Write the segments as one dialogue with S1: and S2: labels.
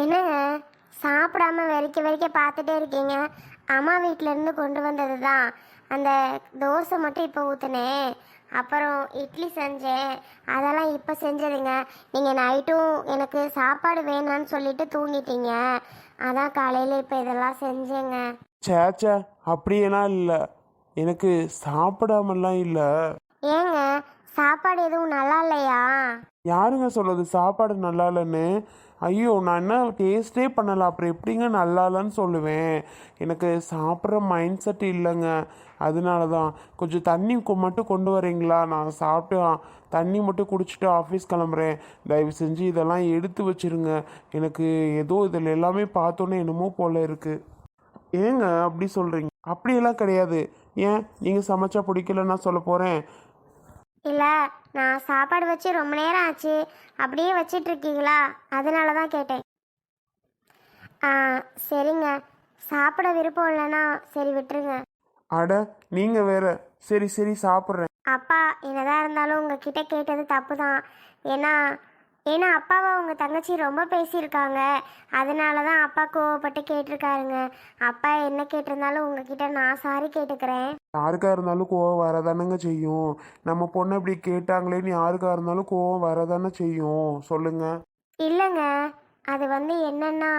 S1: என்னங்க சாப்பிடாம வெறிக்க வெறிக்க பார்த்துட்டே இருக்கீங்க. அம்மா வீட்டிலேருந்து கொண்டு வந்தது தான். அந்த தோசை மட்டும் இப்போ ஊற்றுனேன் அப்புறம் இட்லி செஞ்சேன். அதெல்லாம் இப்போ செஞ்சதுங்க. நீங்கள் நைட்டும் எனக்கு சாப்பாடு வேணான்னு சொல்லிட்டு தூங்கிட்டீங்க. அதான் காலையில் இப்போ இதெல்லாம் செஞ்சேங்க.
S2: சேச்சே அப்படியெல்லாம் இல்லை. எனக்கு சாப்பிடாமலாம் இல்லை.
S1: ஏங்க சாப்பாடு எதுவும் நல்லா இல்லையா?
S2: யாருங்க சொல்லுது சாப்பாடு நல்லா இல்லைன்னு. ஐயோ நான் என்ன டேஸ்டே பண்ணலை. அப்புறம் எப்படிங்க நல்லா இல்லைன்னு சொல்லுவேன். எனக்கு சாப்பிட்ற மைண்ட் செட் இல்லைங்க. அதனால தான் கொஞ்சம் தண்ணி மட்டும் கொண்டு வரீங்களா? நான் சாப்பிட்டு தண்ணி மட்டும் குடிச்சிட்டு ஆஃபீஸ் கிளம்புறேன். தயவு செஞ்சு இதெல்லாம் எடுத்து வச்சுருங்க. எனக்கு ஏதோ இதில் எல்லாமே பார்த்தோன்னே என்னமோ போல இருக்குது ஏங்க அப்படி சொல்கிறீங்க அப்படியெல்லாம் கிடையாது. ஏன்? நீங்கள் சமைச்சா பிடிக்கலன்னா சொல்ல போகிறேன்
S1: இல்லை நான் சாப்பாடு வச்சு ரொம்ப நேரம் ஆச்சு. அப்படியே வச்சிட்டு இருக்கீங்களா? அதனால தான் கேட்டேன். ஆ சரிங்க. சாப்பிட விருப்பம் இல்லைன்னா சரி விட்டுருங்க.
S2: அட நீங்கள் வேற. சரி சரி சாப்பிட்றேன்.
S1: அப்பா என்னதான் இருந்தாலும் உங்ககிட்ட கேட்டது தப்பு தான் ஏன்னா ஏன்னா அப்பாவை உங்கள் தங்கச்சி ரொம்ப பேசியிருக்காங்க. அதனால தான் அப்பா கோவப்பட்டு கேட்டிருக்காருங்க. அப்பா என்ன கேட்டிருந்தாலும் உங்ககிட்ட நான் சாரி கேட்டுக்கிறேன்.
S2: யாருக்கா இருந்தாலும் கோவம் வரதானங்க செய்யும். நம்ம பொண்ணை இப்படி கேட்டாங்களேன்னு யாருக்கா இருந்தாலும் கோவம் வரதானே செய்யும். சொல்லுங்க.
S1: இல்லைங்க. அது வந்து என்னன்னா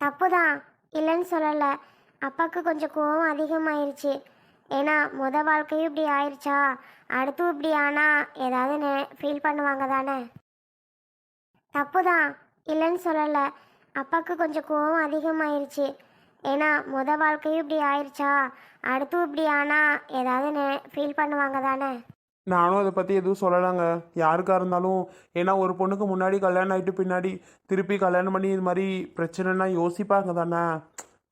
S1: தப்பு தான் இல்லைன்னு சொல்லலை. அப்பாவுக்கு கொஞ்சம் கோவம் அதிகமாயிருச்சு. ஏன்னா முத வாழ்க்கையும் இப்படி ஆயிடுச்சா அடுத்தும் இப்படி ஆனால் ஏதாவது ஃபீல் பண்ணுவாங்க தானே? தப்பு தான் இல்லைன்னு சொல்லலை. அப்பாவுக்கு கொஞ்சம் கோவம் அதிகமாயிருச்சு. ஏன்னா முத வாழ்க்கையும் இப்படி ஆயிடுச்சா அடுத்தும் இப்படி ஆனால் ஏதாவது ஃபீல் பண்ணுவாங்க தானே?
S2: நானும் அதை பற்றி எதுவும் சொல்லலைங்க. யாருக்காக இருந்தாலும் ஏன்னா ஒரு பொண்ணுக்கு முன்னாடி கல்யாணம் ஆகிட்டு பின்னாடி திருப்பி கல்யாணம் பண்ணி இது மாதிரி பிரச்சனைனா யோசிப்பாங்க தானே?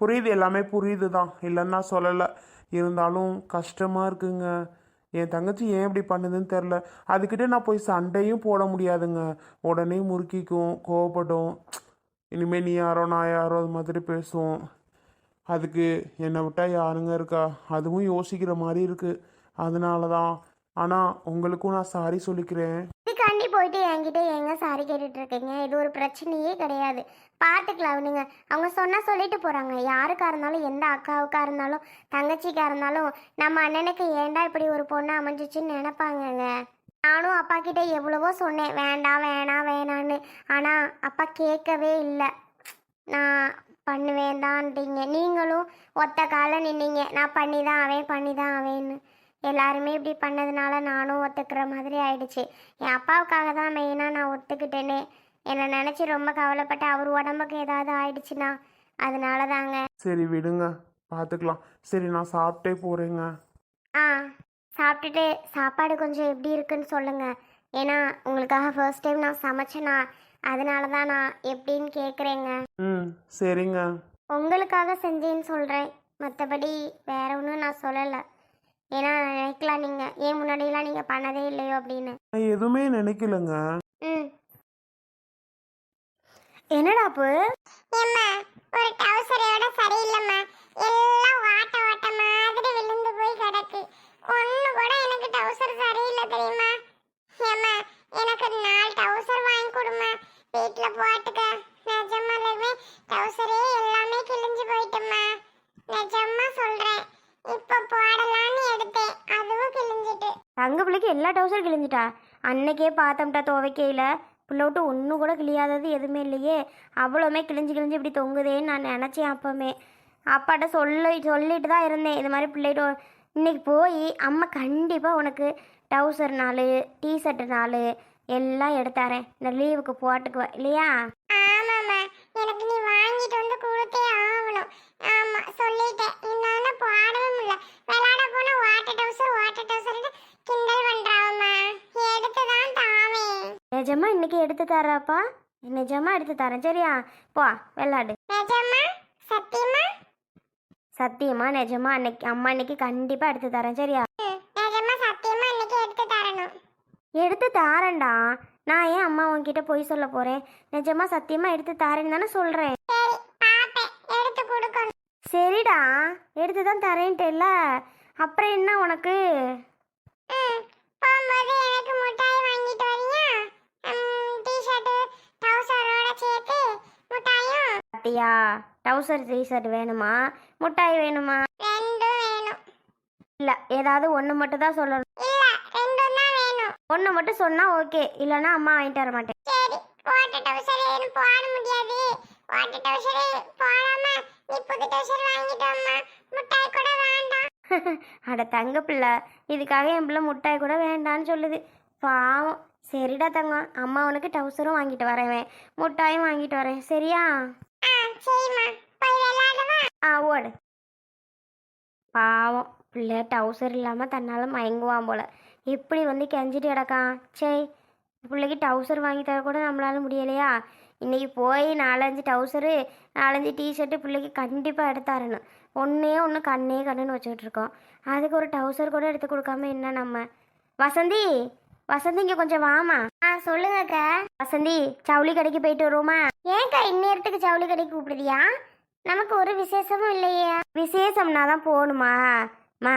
S2: புரியுது எல்லாமே புரியுது தான் இல்லைன்னா சொல்லலை. இருந்தாலும் கஷ்டமாக இருக்குங்க. என் தங்கச்சி ஏன் இப்படி பண்ணுதுன்னு தெரில அதுக்கிட்ட நான் போய் சண்டையும் போட முடியாதுங்க. உடனே முறுக்கிக்கும் கோவப்படும். இனிமேல் நீ யாரோ நான் யாரோ அது மாதிரி பேசுவோம். அதுக்கு என்னை விட்டால் யாருங்க இருக்கா? அதுவும் யோசிக்கிற மாதிரி இருக்குது அதனால தான் ஆனால் உங்களுக்கும் நான் சாரி சொல்லிக்கிறேன்.
S1: இதுக்காண்டி போயிட்டு என்கிட்ட எங்க சாரி கேட்டுட்டு இருக்கீங்க இது ஒரு பிரச்சனையே கிடையாது. பார்த்துக்கலாம் அவனுங்க அவங்க சொன்னால் சொல்லிட்டு போகிறாங்க யாருக்கா இருந்தாலும் எந்த அக்காவுக்கா இருந்தாலும் தங்கச்சிக்கா இருந்தாலும் நம்ம அண்ணனுக்கு ஏன்டா இப்படி ஒரு பொண்ணு அமைஞ்சிச்சுன்னு நினைப்பாங்கங்க? நானும் அப்பா கிட்ட எவ்வளவோ சொன்னேன். வேண்டாம் வேணாம் வேணான்னு ஆனால் அப்பா கேட்கவே இல்லை. நான் பண்ணுவேன் தான்ட்டீங்க நீங்களும் ஒத்த கால நின்னீங்க. நான் பண்ணி தான் ஆவேன் பண்ணி தான் ஆவேன்னு. எல்லாருமே இப்படி பண்ணதுனால நானும் ஒத்துக்கிற மாதிரி ஆயிடுச்சு. என் அப்பாவுக்காக தான் மெயினாக நான் ஒத்துக்கிட்டேனே. என்னை நினச்சி ரொம்ப கவலைப்பட்டு அவர் உடம்புக்கு ஏதாவது ஆயிடுச்சுன்னா அதனால தாங்க
S2: சரி விடுங்க. பார்த்துக்கலாம் சரி நான் சாப்பிட்டே போகிறேங்க
S1: ஆ சாப்பிட்டுட்டு சாப்பாடு கொஞ்சம் எப்படி இருக்குன்னு சொல்லுங்க. ஏன்னா உங்களுக்காக ஃபர்ஸ்ட் டைம் நான் சமைச்சேனா அதனால தான் நான் எப்படின்னு கேட்குறேங்க
S2: ம் சரிங்க.
S1: உங்களுக்காக செஞ்சேன்னு சொல்கிறேன் மற்றபடி வேற ஒன்றும் நான் சொல்லலை. ஏன்னா நினைக்கலாம் நீங்கள் ஏன் முன்னாடியெல்லாம் நீங்கள் பண்ணதே இல்லையோ அப்படின்னு.
S2: நான் எதுவுமே நினைக்கலங்க.
S1: ம். என்னடா பு
S3: ஏம்மா ஒரு டவுசரையோட சரியில்லைம்மா. எல்லாம் வாட்ட வாட்ட மாதிரி விழுந்து போய் கிடக்கு. ஒண்ணு கூட எனக்கு டவுசர் சரியில்லை தெரியுமா ஏம்மா எனக்கு நாலு டவுசர் வாங்கி கொடுமா வீட்ல போட்டுக்க நிஜமாலுமே டவுசரே எல்லாமே கிழிஞ்சு போயிட்டுமா நிஜமா சொல்றேன் இப்ப போடலான்னு எடுத்தேன் அதுவும் கிழிஞ்சிட்டு
S1: தங்க பிள்ளைக்கு எல்லா டவுசர் கிழிஞ்சிட்டா? அன்னைக்கே பார்த்தோம்ட்டா துவைக்கையில் பிள்ளை விட்டு ஒன்றும் கூட கிழியாதது எதுவுமே இல்லையே. அவ்வளோமே கிழிஞ்சு கிழிஞ்சு இப்படி தொங்குதேன்னு நான் நினச்சேன் அப்போவுமே. அப்பாட்ட சொல்லி சொல்லிட்டு தான் இருந்தேன். இது மாதிரி பிள்ளைகிட்ட இன்னைக்கு போய் அம்மா கண்டிப்பாக உனக்கு டவுசர் நாள் டிஷர்ட்டு நாள் எல்லாம் எடுத்தாரேன் இந்த லீவுக்கு போட்டுக்குவேன் இல்லையா?
S3: ஆமாம்மா. எனக்கு நீ வாங்கிட்டு வந்து கொடுத்தே ஆகணும். ஆமாம் சொல்லிட்டேன். என்னால போடவும் இல்லை விளாட போனால் வாட்டர் டவுசர் வாட்டர் டவுசர்னு கிண்டல்
S1: நிஜமா இன்னைக்கு எடுத்து தரப்பா நிஜமா எடுத்து தரேன். சரியா? போ விளாடு
S3: நிஜமா? சத்தியமா?
S1: சத்தியமா நிஜமா. அன்னைக்கு அம்மா இன்னைக்கு கண்டிப்பாக எடுத்து தரேன். சரியா?
S3: நிஜமா சத்தியமா இன்னைக்கு எடுத்து தரணும்.
S1: எடுத்து தாரேன்டா. நான் ஏன் அம்மா உன்கிட்ட போய் சொல்ல போறேன்? நிஜமா சத்தியமா எடுத்து தாரேன்னு தானே சொல்றேன். சரிடா. எடுத்து தான் தரேன்ட்டு அப்புறம் என்ன உனக்கு?
S3: பாத்தியா டவுசர் டீஷர்ட் வேணுமா? முட்டாய் வேணுமா?
S1: ரெண்டும் வேணும்.
S3: இல்லை ஏதாவது ஒன்று மட்டும் தான் சொல்லணும்.
S1: இல்ல ரெண்டும் தான் வேணும்.
S3: ஒன்று மட்டும் சொன்னால் ஓகே. இல்லைன்னா அம்மா வாங்கிட்டு வர மாட்டேன்.
S1: சரி ஓட்ட டவுசர் எனக்கு போட முடியாது? ஓட்ட டவுசர் போடாம நீ புது டவுசர் வாங்கிட்டு வாம்மா. முட்டாய் கூட வேண்டாம்.
S3: அட தங்க பிள்ளை இதுக்காக என் பிள்ளை முட்டாய் கூட வேண்டான்னு சொல்லுது. பாவம். சரிடா தங்கம். அம்மா உனக்கு டவுசரும் வாங்கிட்டு வரேன். முட்டாயும் வாங்கிட்டு வரேன். சரியா?
S1: சரிம்மா போய் விளையாடவா
S3: ஆ ஓடு. பாவம் பிள்ளை டவுசர் இல்லாமல் தன்னால் மயங்குவான் போல. எப்படி வந்து கெஞ்சிட்டு கிடக்கான்? சே பிள்ளைக்கு டவுசர் வாங்கி தர கூட நம்மளால முடியலையா? இன்னைக்கு போய் நாலஞ்சு டவுசரு நாலஞ்சு டிஷர்ட்டு பிள்ளைக்கு கண்டிப்பாக எடுத்தாரணும் ஒன்றே ஒன்று கண்ணே கண்ணுன்னு வச்சுக்கிட்டு இருக்கோம். அதுக்கு ஒரு டவுசர் கூட எடுத்து கொடுக்காம என்ன நம்ம? வசந்தி! வசந்தி இங்க கொஞ்சம் வாமா
S1: ஆ சொல்லுங்கக்கா
S3: வசந்தி ஜவுளி கடைக்கு போயிட்டு வருவோமா?
S1: ஏன்க்கா இந்நேரத்துக்கு ஜவுளி கடைக்கு கூப்பிடுதியா? நமக்கு ஒரு விசேஷமும் இல்லையே.
S3: விசேஷம்னா தான் போகணுமா? மா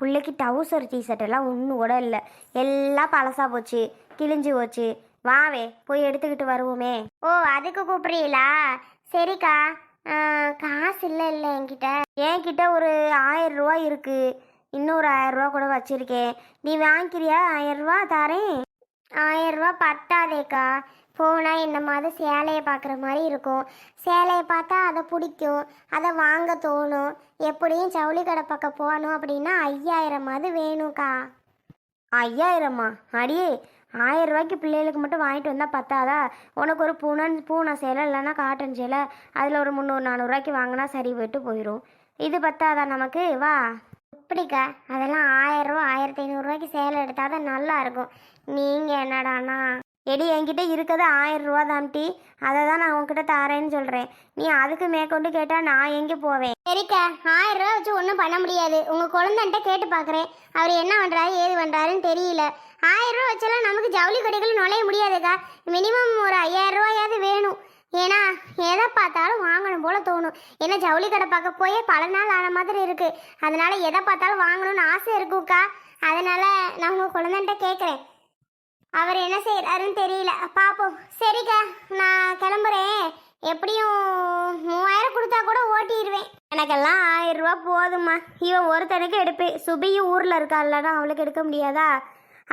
S3: பிள்ளைக்கு டவுசர் டிஷர்ட் எல்லாம் ஒன்றும் கூட இல்லை. எல்லாம் பழசா போச்சு கிழிஞ்சு போச்சு. வாவே போய் எடுத்துக்கிட்டு வருவோமே.
S1: ஓ அதுக்கு கூப்பிடுறீங்களா? சரிக்கா. காசு இல்லை இல்லை என்கிட்ட.
S3: என்கிட்ட ஒரு ஆயிரம் ரூபா இருக்குது இன்னொரு ஆயிரம் ரூபா கூட வச்சுருக்கேன். நீ வாங்கிக்கிறியா? ஆயரூவா தரேன்.
S1: ஆயரூவா ஆயிரம் ரூபா பத்தாதேக்கா. போனால் இந்த மாதிரி சேலையை பார்க்குற மாதிரி இருக்கும். சேலையை பார்த்தா அதை பிடிக்கும். அதை வாங்க தோணும். எப்படியும் ஜவுளி கடை பக்கம் போகணும் அப்படின்னா ஐயாயிரமாவது வேணும்க்கா.
S3: ஐயாயிரமா? அடியே ஆயிரம் ரூபாய்க்கு பிள்ளைகளுக்கு மட்டும் வாங்கிட்டு வந்தால் பத்தாதா? உனக்கு ஒரு பூனன் பூனை சேலை இல்லைன்னா காட்டன் சேலை. அதில் ஒரு முந்நூறு நானூறுரூவாய்க்கு வாங்கினா சரி போயிட்டு போயிடும் இது பத்தாதா நமக்கு? வா.
S1: இப்படிக்கா அதெல்லாம் ஆயிரம் ரூபா ஆயிரத்தி ஐநூறுரூவாய்க்கு சேலை எடுத்தால் தான் நல்லா இருக்கும் நீங்கள் என்னடானா
S3: எடி என்கிட்ட இருக்கிறது ஆயிரம் ரூபா தான்ட்டி அதை தான் நான் உங்ககிட்ட தாரேன்னு சொல்கிறேன் நீ அதுக்கு மேற்கொண்டு கேட்டால் நான் எங்கே போவேன்?
S1: சரிக்கா. ஆயிரம் ரூபா வச்சு ஒன்றும் பண்ண முடியாது. உங்கள் குழந்தைன்ட்ட கேட்டு பார்க்குறேன். அவர் என்ன பண்ணுறாரு ஏது பண்ணுறாருன்னு தெரியல. ஆயிரம் ரூபா வச்சாலும் நமக்கு ஜவுளி கடைகள் நுழைய முடியாதுக்கா. மினிமம் ஒரு ஐயாயிரம் ரூபாயாவது வேணும். ஏன்னா எதை பார்த்தாலும் வாங்கணும் போல தோணும். ஏன்னா ஜவுளி கடை பார்க்க போய் பல நாள் ஆன மாதிரி இருக்கு. அதனால எதை பார்த்தாலும் வாங்கணும்னு ஆசை இருக்கும்க்கா. அதனால நான் உங்க குழந்தைன்ட்ட கேட்குறேன் அவர் என்ன செய்கிறாருன்னு தெரியல. பார்ப்போம் சரிக்கா நான் கிளம்புறேன். எப்படியும் மூவாயிரம் கொடுத்தா கூட ஓட்டிடுவேன்
S3: எனக்கெல்லாம் ஆயிரம் ரூபா போதும்மா. இவன் ஒருத்தனுக்கு எடுப்பேன் சுபியும் ஊரில் இருக்காள்லன்னா அவளுக்கு எடுக்க முடியாதா?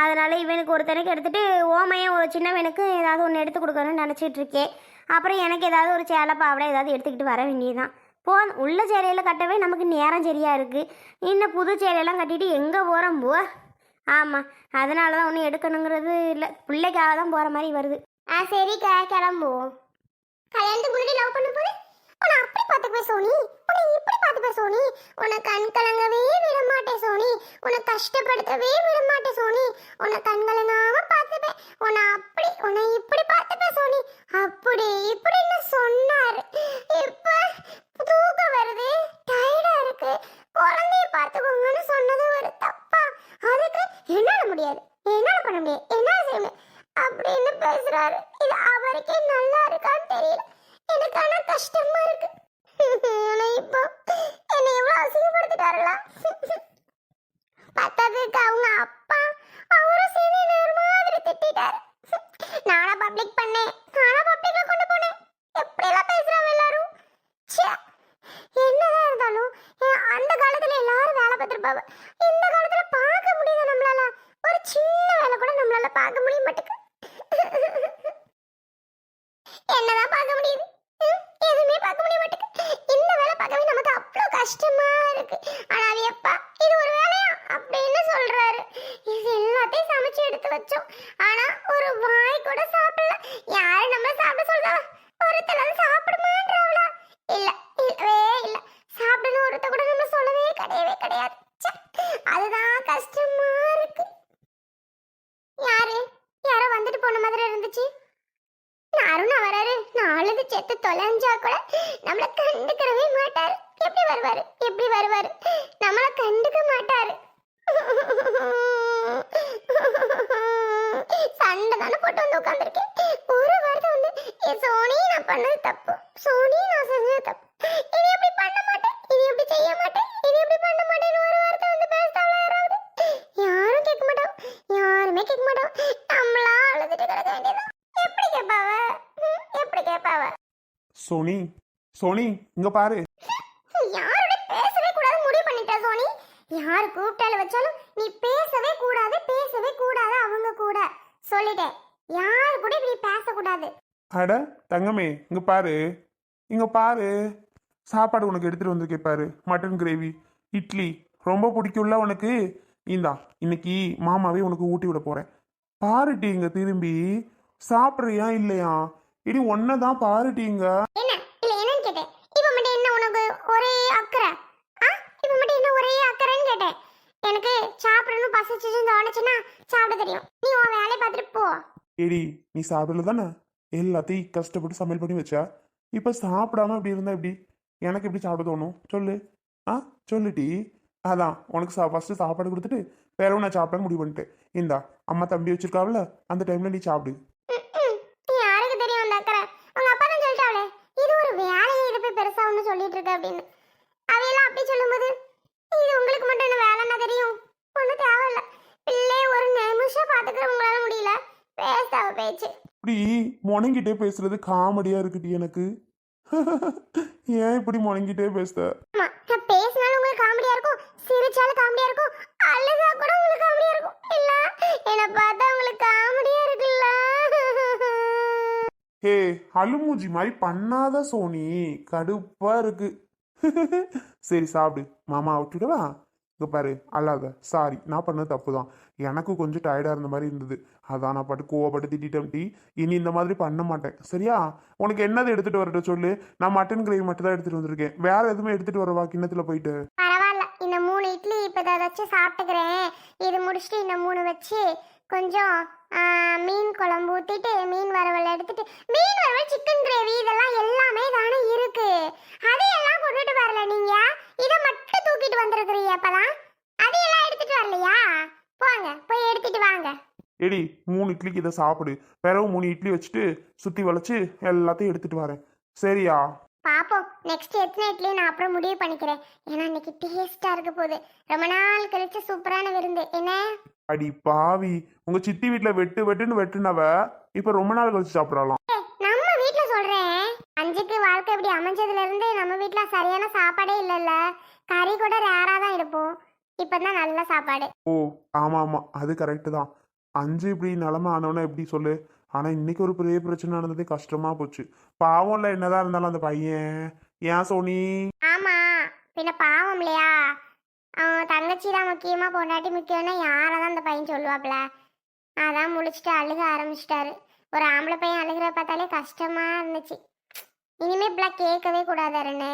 S3: அதனால இவனுக்கு ஒருத்தனுக்கு எடுத்துட்டு ஓமையும் ஒரு சின்னவனுக்கு ஏதாவது ஒன்று எடுத்து கொடுக்கணும்னு நினச்சிட்டு இருக்கேன். அப்புறம் எனக்கு ஏதாவது ஒரு சேலை பாவடை ஏதாவது எடுத்துக்கிட்டு வர வேண்டியதுதான். போ உள்ள சேலையில் கட்டவே நமக்கு நேரம் சரியாக இருக்குது இன்னும் புது சேலையெல்லாம் கட்டிட்டு எங்கே போகிறோம் போ. ஆமாம் அதனால தான் ஒன்றும் எடுக்கணுங்கிறது இல்லை. பிள்ளைக்காக தான் போகிற மாதிரி வருது.
S1: ஆ சரிக்கா கிளம்புவோம். கல்யாணத்துக்கு முன்னாடி லவ் பண்ண போது உன்னை அப்படி பார்த்துக்குவே சோனி. உன்னை இப்படி பார்த்துப்பேன் சோனி. உன்னை கண் கலங்கவே விட மாட்டேன் சோனி. உன்னை கஷ்டப்படுத்தவே விட மாட்டேன் சோனி. உன்னை கண் கலங்காம பார்த்துப்பேன். உன்னை அப்படி உன்னை இப்படி பார்த்துப்பேன் சோனி அப்படி இப்படின்னு சொன்னாரு இப்ப தூக்கம் வருது டயர்டா இருக்கு குழந்தைய பார்த்துக்கோங்கன்னு சொன்னது ஒரு தப்பா அதுக்கு என்னால முடியாது என்னால பண்ண முடியாது என்னால செய்ய முடியாது அப்படின்னு பேசுறாரு இது அவருக்கே நல்லா இருக்கான்னு தெரியல எனக்கு ஆனா கஷ்டமா இருக்கு ஆனா இப்போ என்னை எவ்வளவு அசிங்கப்படுத்திட்டாருல பத்தாததுக்கு அவங்க அப்பா அவரும் சேர்ந்து என்னை ஒரு மாதிரி திட்டிட்டாரு. நானா பப்ளிக் பண்ணேன். நானா பப்ளிக்ல கொண்டு போனேன். எப்படி எல்லாம் பேசுறாங்க எல்லாரும்? ச்சே என்னதான் இருந்தாலும் அந்த காலத்துல எல்லாரும் வேலை பார்த்துருப்பாங்க. இந்த காலத்துல பார்க்க முடியுது நம்மளால? ஒரு சின்ன வேலை கூட நம்மளால பார்க்க முடிய மாட்டேங்குது. என்னதான் பார்க்க முடியுது? எதுவுமே பார்க்க முடிய மாட்டேங்குது. இந்த வேலை பார்க்கவே நமக்கு அவ்வளோ கஷ்டமா இருக்கு. ஆனா அது எப்பா இது ஒரு வேலையா அப்படின்னு சொல்றாரு. இது எல்லாத்தையும் சமைச்சு எடுத்து வச்சோம். ஆனா ஒரு வாய் கூட சாப்பிடல. யாரு நம்ம சாப்பிட சொல்றா? ஒருத்தர் சாப்பிடுமான்றவள? இல்ல இல்லவே இல்ல. சாப்பிடணும் ஒருத்த கூட நம்ம சொல்லவே கிடையவே கிடையாது. அதுதான் கஷ்டமா இருக்கு யாரு யாரோ வந்துட்டு போன மாதிரி இருந்துச்சு அருணா வராரு நாலு செத்து தொலைஞ்சா கூட நம்மள கண்டுக்கவே மாட்டாரு. எப்படி வருவாரு? எப்படி வருவாரு? நம்மள கண்டுக்க மாட்டாரு. சண்டை தானே போட்டு வந்து உட்காந்துருக்கேன் ஒரு வார்த்தை வந்து "ஏ சோனி நான் பண்ணது தப்பு. சோனி நான் செஞ்சது தப்பு. இனி எப்படி பண்ண மாட்டேன்? இனி எப்படி செய்ய மாட்டேன்? இனி எப்படி பண்ண மாட்டேன்னு ஒரு வார்த்தை வந்து பேசுறாங்களா யாராவது? யாரும் கேட்க மாட்டோம். யாருமே கேட்க மாட்டோம் நம்மளா அழுதுட்டு கிடக்க வேண்டியதான் எப்படி கேட்பாவ ம், எப்படி கேட்பாவ
S2: சோனி சோனி இங்க பாரு.
S1: யாரோட பேசவே கூடாது முடிவு பண்ணிட்ட சோனி? யார் கூப்பிட்டால வச்சாலும் நீ பேசவே கூடாது பேசவே கூடாது அவங்க கூட. சொல்லிட்டேன். யார் கூட இப்படி பேசக்கூடாது?
S2: அட தங்கமே இங்க பாரு. இங்க பாரு. சாப்பாடு உனக்கு எடுத்துட்டு வந்திருக்கேன் பாரு. மட்டன் கிரேவி இட்லி ரொம்ப பிடிக்கும்ல உனக்கு? இந்தா இன்னைக்கு மாமாவே உனக்கு ஊட்டி விட போறேன். பாருட்டி இங்க திரும்பி. சாப்பிட்றியா இல்லையா? இடி ஒன்னை தான் பாருட்டிங்க
S1: என்ன இல்ல என்னன்னு கேட்டேன் இப்ப மட்டும் என்ன உனக்கு ஒரே அக்கறை ஆ இப்ப மட்டும் என்ன ஒரே அக்கறைன்னு கேட்டேன் எனக்கு சாப்பிடணும் தோணுச்சுன்னா சாப்பிட தெரியும். நீ உன் வேலையை பார்த்துட்டு போ.
S2: ஏடி நீ சாப்பிடல தானே? எல்லாத்தையும் கஷ்டப்பட்டு சமையல் பண்ணி வச்சா? இப்போ சாப்பிடாம இப்படி இருந்தா எப்படி? எனக்கு எப்படி சாப்பிட தோணும்? சொல்லு. ஆ சொல்லுடி அதான் உனக்கு சா ஃபஸ்ட்டு சாப்பாடு கொடுத்துட்டு வேற நான் சாப்பிடன்னு முடிவு பண்ணிட்டேன். இந்தா அம்மா தம்பி வச்சிருக்காவில அந்த டைம்ல நீ சாப்பிடு.
S1: யாருக்கு தெரியும் அந்த அக்கறை? உங்க அப்பா தான் சொல்லிட்டாவளே இது ஒரு வேலையை இது போய் பெருசா ஒன்று சொல்லிட்டு இருக்க அப்படின்னு? அவையெல்லாம் அப்படி சொல்லும்போது இது உங்களுக்கு மட்டும் என்ன வேலைன்னா தெரியும் ஒன்றும் தேவையில்ல பிள்ளை ஒரு நிமிஷம் பார்த்துக்கிற உங்களால முடியல. பேசாவ பேச்சு.
S2: இப்படி முணங்கிட்டே பேசுறது காமெடியா இருக்குடி எனக்கு. ஏன் இப்படி முணங்கிட்டே
S1: ஆமா நான் பேசினாலும் உங்களுக்கு காமெடியா இருக்கும் சிரிச்சாலும் காமெடியா இருக்கும் அழுதா கூட உங்களுக்கு காமெடியா இருக்கும். இல்ல என்னை பார்த்தா உங்களுக்கு காமெடியா இருக்குல்ல.
S2: ஹே அலுமூஜி மாதிரி பண்ணாத சோனி. கடுப்பா இருக்கு. சரி சாப்பிடு. மாமா விட்டுடவா? இங்கே பாரு அல்லாத சாரி நான் பண்ணது தப்பு தான் எனக்கு கொஞ்சம் டயர்டாக இருந்த மாதிரி இருந்தது. அதான் நான் பாட்டு கோவப்பட்டு திட்டிட்டேன். டி இனி இந்த மாதிரி பண்ண மாட்டேன். சரியா? உனக்கு என்னது எடுத்துட்டு வரட்ட சொல்லு. நான் மட்டன் கிரேவி மட்டும் தான் எடுத்துட்டு வந்திருக்கேன். வேற எதுவுமே எடுத்துட்டு வரவா கிண்ணத்துல போயிட்டு?
S1: பரவாயில்ல. இந்த மூணு இட்லி இப்போ இதை வச்சு சாப்பிட்டுக்கிறேன். இது முடிச்சுட்டு இந்த மூணு வச்சு கொஞ்சம் மீன் குழம்பு ஊற்றிட்டு மீன் வறுவல் எடுத்துட்டு மீன் வறுவல் சிக்கன் கிரேவி இதெல்லாம் எல்லாமே தானே இருக்கு. அதையெல்லாம் கொண்டுட்டு வரல நீங்க? இதை மட்டும் தூக்கிட்டு வந்திருக்கிறீங்க அப்பதான் அதையெல்லாம் எடுத்துட்டு வரலையா? போங்க போய் எடுத்துட்டு வாங்க.
S2: எடி மூணு இட்லிக்கு இதை சாப்பிடு. பிறகு மூணு இட்லி வச்சுட்டு சுத்தி வளைச்சு எல்லாத்தையும் எடுத்துட்டு வரேன். சரியா?
S1: பாப்போம். நெக்ஸ்ட் எத்தனை இட்லி நான் அப்புறம் முடிவு பண்ணிக்கிறேன். ஏன்னா இன்னைக்கு டேஸ்டா இருக்க போகுது. ரொம்ப நாள் கழிச்சு சூப்பரான விருந்து. என்ன?
S2: அடி பாவி. உங்க சித்தி வீட்ல வெட்டு வெட்டுன்னு வெட்டுனவ இப்ப ரொம்ப நாள் கழிச்சு சாப்பிடலாம்.
S1: அஞ்சுக்கு வாழ்க்கை இப்படி அமைஞ்சதுல இருந்து நம்ம வீட்ல சரியான சாப்பாடே இல்லைல்ல. கறி கூட ரேரா தான் எடுப்போம். இப்பதான் நல்ல சாப்பாடு.
S2: ஓ ஆமா ஆமா. அது கரெக்டு தான். அஞ்சு இப்படி நிலமை ஆனவன எப்படி சொல்லு? ஆனா இன்னைக்கு ஒரு பெரிய பிரச்சனை நடந்ததே கஷ்டமா போச்சு. பாவம்ல என்னதான் இருந்தாலும் அந்த பையன். ஏன் சோனி?
S1: ஆமா. பின்ன பாவம் இல்லையா? அவன் தங்கச்சி தான் முக்கியமா பொண்டாட்டி முக்கியம்னா யாரை தான் அந்த பையன் சொல்லுவாப்ல அதான் முழிச்சிட்டு அழுக ஆரம்பிச்சிட்டாரு. ஒரு ஆம்பளை பையன் அழுகிற பார்த்தாலே கஷ்டமா இருந்துச்சு. இனிமே இப்படிலாம் கேட்கவே கூடாது அருணே.